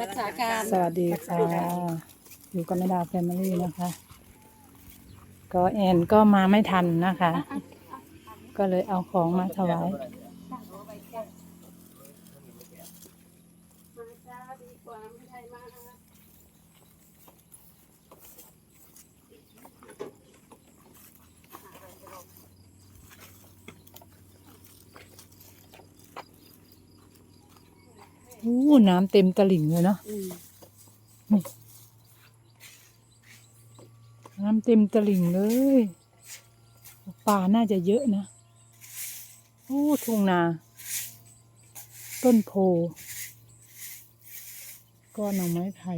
รักษาการ สวัสดีค่ะ อยู่กับแม่ดาแฟมิลี่นะคะ ก็แอนก็มาไม่ทันนะคะ ก็เลยเอาของมาถวาย อู้น้ำเต็มตลิ่งเลยเนาะอืมน้ำเต็มตลิ่งเลยปลาน่าจะเยอะนะโอ้ทุ่งนา ต้นโพก็หน่อไม้ไผ่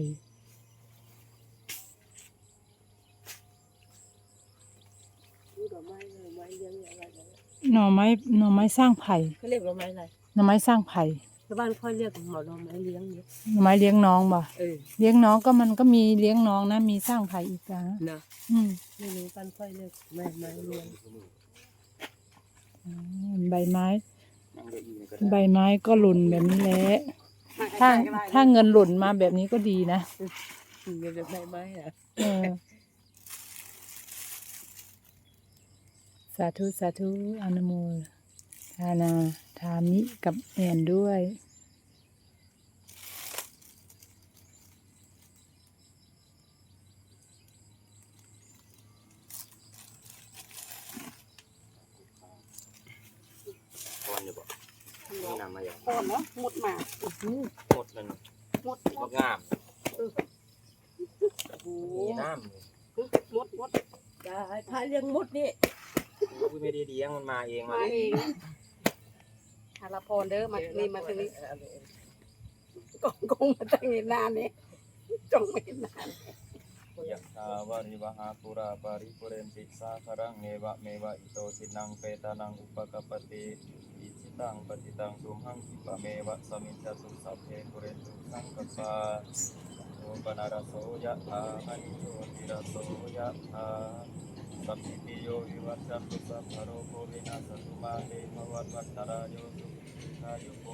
ดอกไม้ดอกไม้เลี้ยงอะไรนะหน่อไม้หน่อไม้สร้างไผ่เขาเรียกดอกไม้อะไรหน่อไม้สร้างไผ่ชาวบ้านค่อยเรียกหมอดอกไม้เลี้ยงเนี่ยหน่อไม้เลี้ยงน้องบ่เออเลี้ยงน้องก็มันก็มีเลี้ยงน้องนะ มีสร้างไผ่อีกนะนะอืมไม่รู้บ้านค่อยเรียกไม้ไม้เลี้ยงอืมใบไม้ ใบไม้ก็หล่นแบบนี้แหละถ้าถ้าเงินหล่นมาแบบนี้ก็ดีนะอืมเรียกไม้ไม้อะเออสาธุ สาธุอนุโมทานา ทามิกับแอนด้วย ตอนอยู่บ่นี่นำ มาอย่างก่อนเนาะหมดหมากหมดมันหมดหมก็ดงามโอ้มีน้ำเลยหมดหมดได้ถ้าเลี้ยงหมดนี่กูไม่ได้เลี้ยงมันมาเองมาเองฮาราพรเด้อมานี่มาทางนี้กองกองมาทางนี้นานนี่จ้องไม่นาน ยักษ์าวาริวหาปุราปาริปุเรนติสาคารังเนวะเมวะอิโตทินังเปตานังอุปกปปติอิจิตังปฏิตังตุมหังคิปะเมวะสมิจจตุสัพเพปุเรนตุสังกปาโอปนารโสยะธามณิโยติรโสยะธาสัพพิโยวิวัชชันตุสัพพะโรโควินาสตุมาเตภวัตวันตรายโยสุขิทายุโก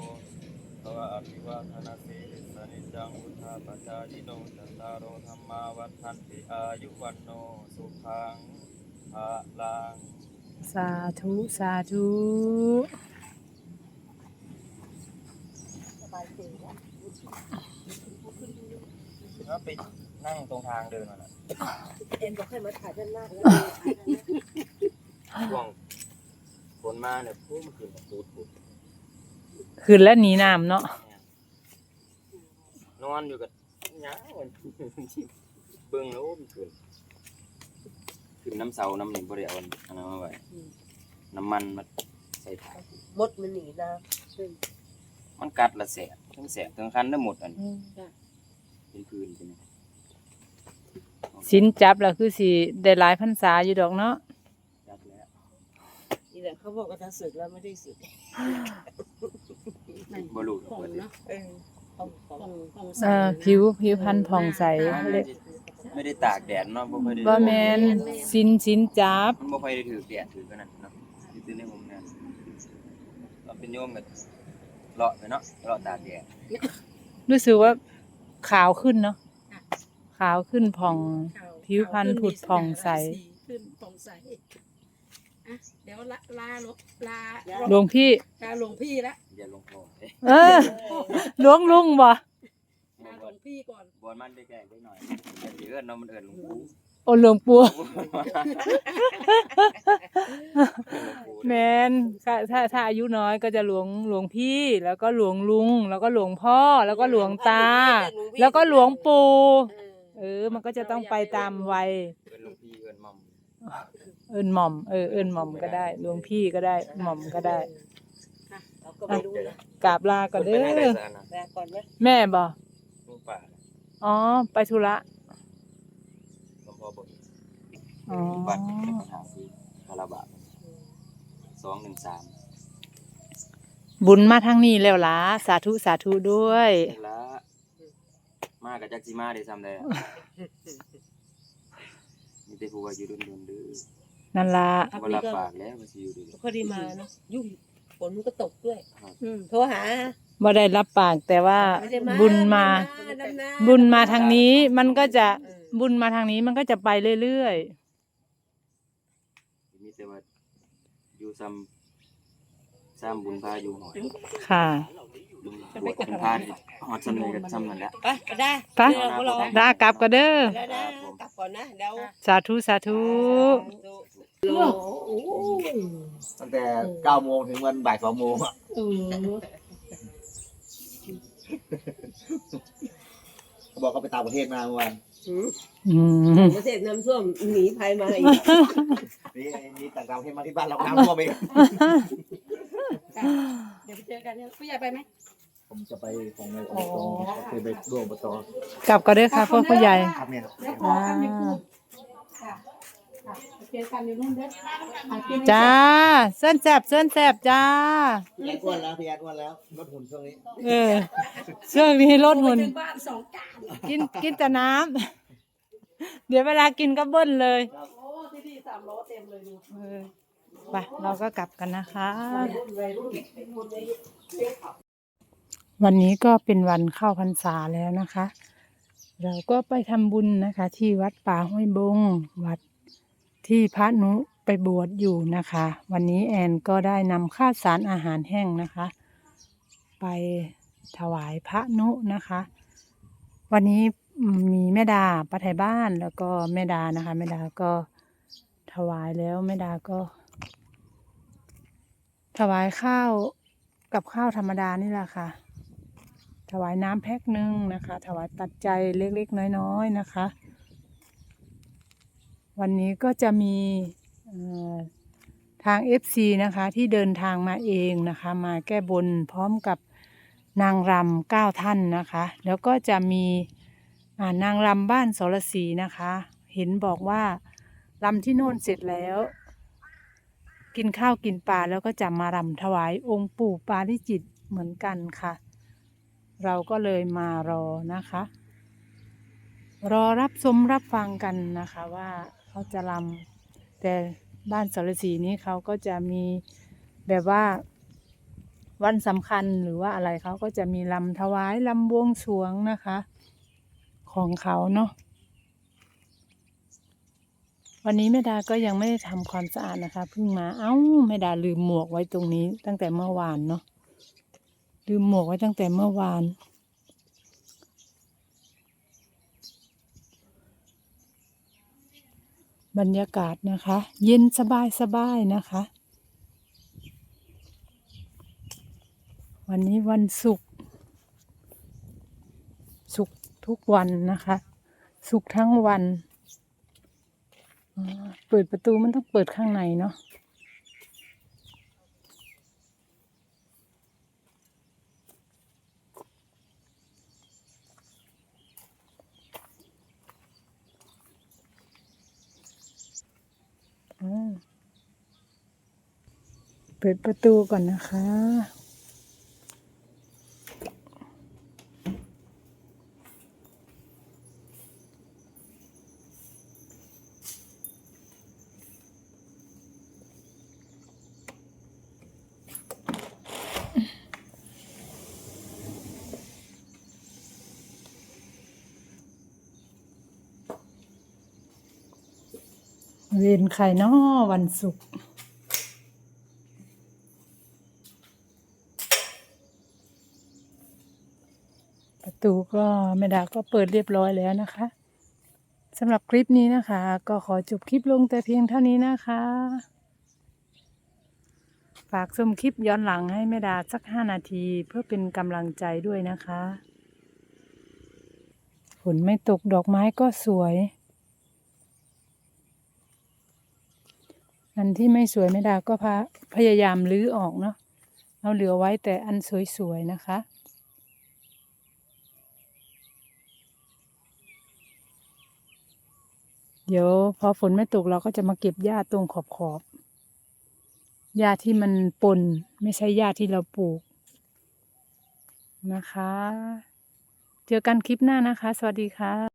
ภวะอภิวาทนาสีริสนิจังอุทาปจายิโนจัตตารโอธรรมาวันทันติอายุวันโนสุขังภาลังสาธุสาธุสบายใจแล้วแล้วไปนั่งตรงทางเดินมาน่ะเอ็นบอกให้มาถ่ายด้านหน้าแล้วช่วงฝนมาเนี่ยพูมันขึ้นกับปูดปูด คืนแล้วหนีน้ำเนาะนอนอยู่กับหยังมันเบิ่งแล้วมันขึ้นขึ้นน้ำเสาน้ำหนึ่งบริเอาอันนั้นมาไว้น้ำมันมาใส่ถังมดมันหนีนะมันกัดละแสบทั้งแสบทั้งคันได้หมดอันอืมเป็นพื้นเป็นสินจับแล้วคือสิได้หลายพรรษาอยู่ดอกเนาะจับแล้วนี่แหละเขาบอกว่าถ้าสึกแล้วไม่ได้สึก บรูของเปิดเนาะเออของของของเออผิวผิวพรรณผ่องใสไม่เลยได้ไม่ได้ตากแดดเนาะบ่ค่อยได้บ่แมนสินสินจับ มันบ่ค่อยได้ถือแดดถือกันนั่นเนาะอยู่ที่ในมุมนั้นเราเป็นโยมกันเลาะไปเนาะเลาะตากแดดรู้สึกว่าขาวขึ้นเนาะขาวขึ้นผ่อง ผิวพรรณผุดผ่องใส ขึ้นผ่องใส อะเดี๋ยวลาลาหลวงลาหลวงพี่ ลาหลวงพี่ละอย่าลงคอเด้เออหลวงลุงบ่ลาหลวงพี่ก่อนบอนมันได้แก่ได้หน่อยแต่สิเอิ้นเนาะมันเอิ้นหลวงปู่โอหลวงปู่หลวงปู่แมนถ้าถ้าถ้าอายุน้อยก็จะหลวงหลวงพี่ แล้วก็หลวงลุง แล้วก็หลวงพ่อ แล้วก็หลวงตา แล้วก็หลวงปู่เออเออมันก็จะต้องไปตามวัยเอิ้นหลวงพี่เอิ้นหม่อม เอิญหม่อมเออเอิญหม่อมก็ได้หลวงพี่ก็ได้หม่อมก็ได้เราก็ไม่รู้นะกราบลาก่อนเพิ่เด้นไปทางใดอซะนะแม่ก่อนนะแม่บ่ลุงป่าอ๋อ ไปธุระหลวงพ่อบ่อ๋อบัตรหาซื้อคาราบา213บุญมาทางนี้แล้วล่ะสาธุสาธุด้วย ละมากับจักจิมาได้ซ้ำได้อะมีแต่ผู้ว่าอยู่ดุนๆเด้อนั่นล่ะบ่รับปากแล้วว่าสิอยู่ดีพอดีมาเนาะยุ่งฝนมันก็ตกด้วย อืมโทรหาบ่ได้รับปากแต่ว่าไม่ได้มาบุญมาไได้ดำนาบุญมาทางนี้มันก็จะบุญมาทางนี้มันก็จะไปเรื่อยมีแต่ว่าอยู่ซ้ำซ้ำบุญพาอยู่หอยๆ ค่ะบุญบวชเป็นพาที่หอดสำเร็จกันซ้ำนั่นแหละ ไปได้ไป เดี๋ยวพวกเราดากลับก็เด้อ แล้วนะ กลับก่อนนะเดี๋ยวสาธุสาธุตั้งแต่เก้าโมงถึงวันบ่ายสองโมงอะเขาบอกเขาไปต่างประเทศมาเมื่อวานอืมประเทศน้ำท่วมหนีภัยมาอีกนี่นี่ต่างประเทศมาที่บ้านเราน้ำท่วมเองเดี๋ยวไปเจอกันเนี่ยผู้ใหญ่ไปไหม ผมจะไปของในอบตเคยไปร่วมอบตกลับก็เด้อค่ะพ่อผู้ใหญ่ ครับเนี่ยเดี๋ยวขอคำนี้พูดค่ะค่ะไปเจอกันอยู่นู่นเด้ออะกินจ้าเส้นแสบเส้นแสบจ้า พี่แอนอ้วนแล้วพี่แอนอ้วนแล้วลดหุ่นช่วงนี้ เออช่วงนี้ลดหุ่น ถึงบ้านสองจานกินกินแต่น้ำ เดี๋ยวเวลากินก็เบิ้ลเลยโอ้ที่นี่สามล้อเต็มเลยดูเออไปเราก็กลับกันนะคะ วันนี้ก็เป็นวันเข้าพรรษาแล้วนะคะ เราก็ไปทำบุญนะคะ ที่วัดป่าห้วยบง วัดที่พระนุไปบวชอยู่นะคะ วันนี้แอนก็ได้นำข้าวสารอาหารแห้งนะคะ ไปถวายพระนุนะคะ วันนี้มีแม่ดาป้าไทยบ้านแล้วก็แม่ดานะคะแม่ดาก็ถวายแล้วแม่ดาก็ ถวายข้าวกับข้าวธรรมดานี่แหละค่ะ ถวายน้ำแพ็คหนึ่งนะคะ ถวายปัจจัยเล็กๆ น้อยๆนะคะ วันนี้ก็จะมีเอ่อทาง FC นะคะที่เดินทางมาเองนะคะ มาแก้บนพร้อมกับนางรำเก้าท่านนะคะ แล้วก็จะมีนางรำบ้านสรศรีนะคะ เห็นบอกว่ารำที่โน่นเสร็จแล้ว กินข้าวกินปลาแล้วก็จะมารำถวายองค์ปู่ปาริจิตเหมือนกันค่ะ เราก็เลยมารอนะคะ รอรับชมรับฟังกันนะคะว่าเขาจะรำแต่บ้านสรศรีนี้เขาก็จะมีแบบว่าวันสำคัญหรือว่าอะไรเขาก็จะมีลำถวายลำบวงสรวงนะคะ ของเขาเนาะวันนี้แม่ดาก็ยังไม่ได้ทำความสะอาดนะคะเพิ่งมาเอ้าแม่ดาลืมหมวกไว้ตรงนี้ตั้งแต่เมื่อวานเนาะ ลืมหมวกไว้ตั้งแต่เมื่อวาน บรรยากาศนะคะ เย็นสบายสบายนะคะ วันนี้วันศุกร์ศุกร์ทุกวันนะคะ ศุกร์ทั้งวัน เปิดประตูมันต้องเปิดข้างในเนาะ เปิดประตูก่อนนะคะ เรียนใครนาะวันศุกร์ประ ตูก็แม่ดาก็เปิดเรียบร้อยแล้วนะคะสำหรับคลิปนี้นะคะ ก็ขอจบคลิปลงแต่เพียงเท่านี้นะคะ ฝากชมคลิปย้อนหลังให้แม่ดาสักห้านาทีเพื่อเป็นกำลังใจด้วยนะคะฝนไม่ตกดอกไม้ก็สวย อันที่ไม่สวยไม่ดาก็พาพยายามลื้อออกเนาะเอาเหลือไว้แต่อันสวยๆนะคะ เดี๋ยวพอฝนไม่ตกเราก็จะมาเก็บหญ้าตรงขอบขอบหญ้าที่มันปนไม่ใช่หญ้าที่เราปลูก นะคะ เจอกันคลิปหน้านะคะ สวัสดีค่ะ